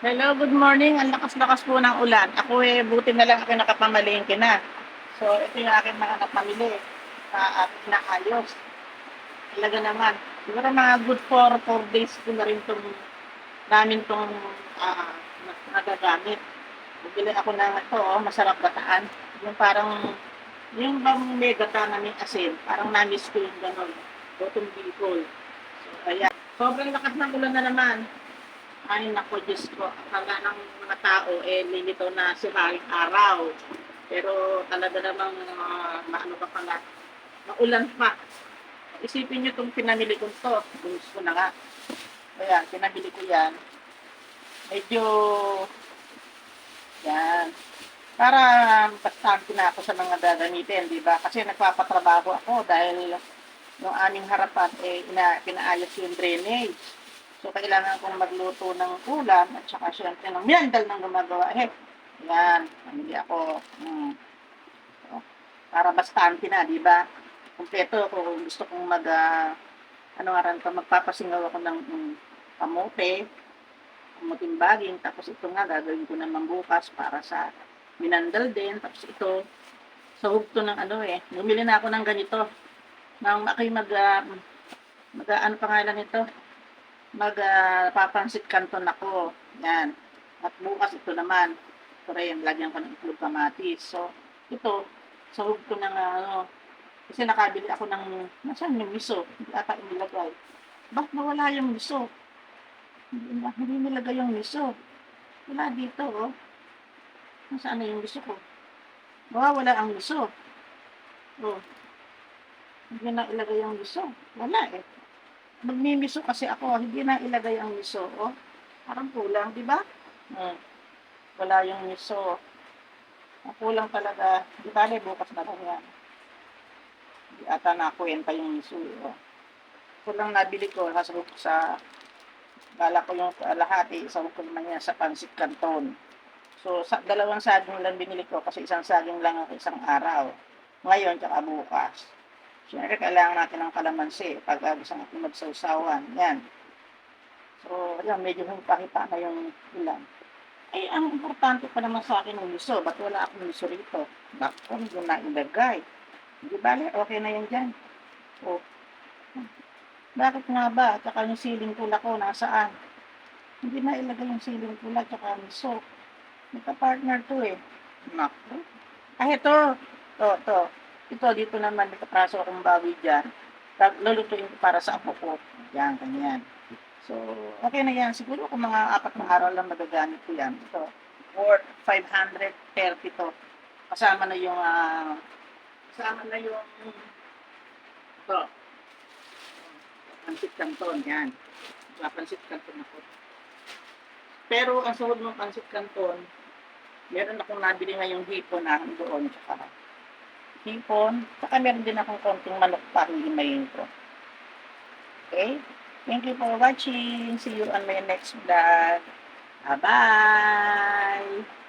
Hello, good morning. Ang lakas-lakas po ng ulan. Ako eh, buti na lang ako nakapamalingki na. So, ito yung aking mga napamili sa aking naayos. Talaga naman. Siguro mga good for 4 days ko na rin itong namin itong uh, nagagamit. Bibili ako ng ito, oh, masarap bataan. Yung parang, yung bang may gata na may asin, parang namis ko yung gano'n. Bottom bicol. So, ayan. Sobrang lakas ng ulan na naman. Ay, nako, Diyos ko. Akala ng mga tao, eh, lilito na si Haring Araw. Pero talaga namang, uh, maano pa pala, maulan pa. Isipin nyo itong pinamili ko to. Gusto ko na nga. Kaya, pinamili ko yan. Medyo, yan. Para bastante na ako sa mga gagamitin, di ba? Kasi nagpapatrabaho ako dahil yung aming harapan, eh, ina, pinaayos yung drainage. So, kailangan kong magluto ng ulam at saka syempre ng miyandal ng gumagawa. Eh, yan, hindi ako, hmm, so, para bastante na, di ba? Kumpleto ako kung gusto kong mag, uh, ano nga rin magpapasingaw ako ng um, kamote, kamuting baging, tapos ito nga, gagawin ko naman bukas para sa minandal din, tapos ito, sa hugto ng ano eh, bumili na ako ng ganito, nang ako'y mag, uh, mag uh, ano pangalan nito, magpapansit uh, kanton ako. Yan. At bukas ito naman. Rin, lagyan ko ng itlog kamatis. So, ito, sahog ko ng ano, kasi nakabili ako ng, nasaan yung miso? Hindi ata inilagay. Bakit nawala yung miso? Hindi, hindi nilagay yung miso. Wala dito, oh. Nasaan na yung miso ko? Bawa, wala ang miso. Oh. Hindi na ilagay yung miso. Wala eh magmimiso kasi ako, hindi na ilagay ang miso. Oh. Parang kulang, di ba? Hmm. Wala yung miso. Ang kulang talaga. Di ba, bukas na lang yan. Hindi ata nakuwenta yung miso. Oh. Ito lang nabili ko, hasabok sa bala ko yung lahat, eh, isawag ko naman yan sa pansit canton. So, sa, dalawang saging lang binili ko kasi isang saging lang ako isang araw. Ngayon, tsaka bukas. Siyempre, kailangan natin ng kalamansi pag uh, gusto natin magsawsawan. Yan. So, ayan, medyo humpahita na yung ulan. Ay, ang importante pa naman sa akin ng miso. Ba't wala akong miso rito? Bakit hindi na ilagay? Hindi bale, okay na yan dyan. O, bakit nga ba? At yung siling pula ko, nasaan? Hindi na ilagay yung siling pula at saka miso. May partner to eh. Naku. Ah, ito. To, to. Ito, dito naman, may kapraso akong bawi dyan. Lulutuin ko para sa apo ko. Yan, ganyan. So, okay na yan. Siguro kung mga apat na araw lang magagamit ko yan. Ito, worth 530 to. Kasama na yung, uh, kasama na yung, ito, pansit canton, yan. Pansit canton ako. Pero ang suhod ng pansit canton, meron akong nabili ngayong hipon na doon, tsaka hipon, saka meron din akong konting manok pa hihimayin ko. Okay? Thank you for watching. See you on my next vlog. Bye-bye!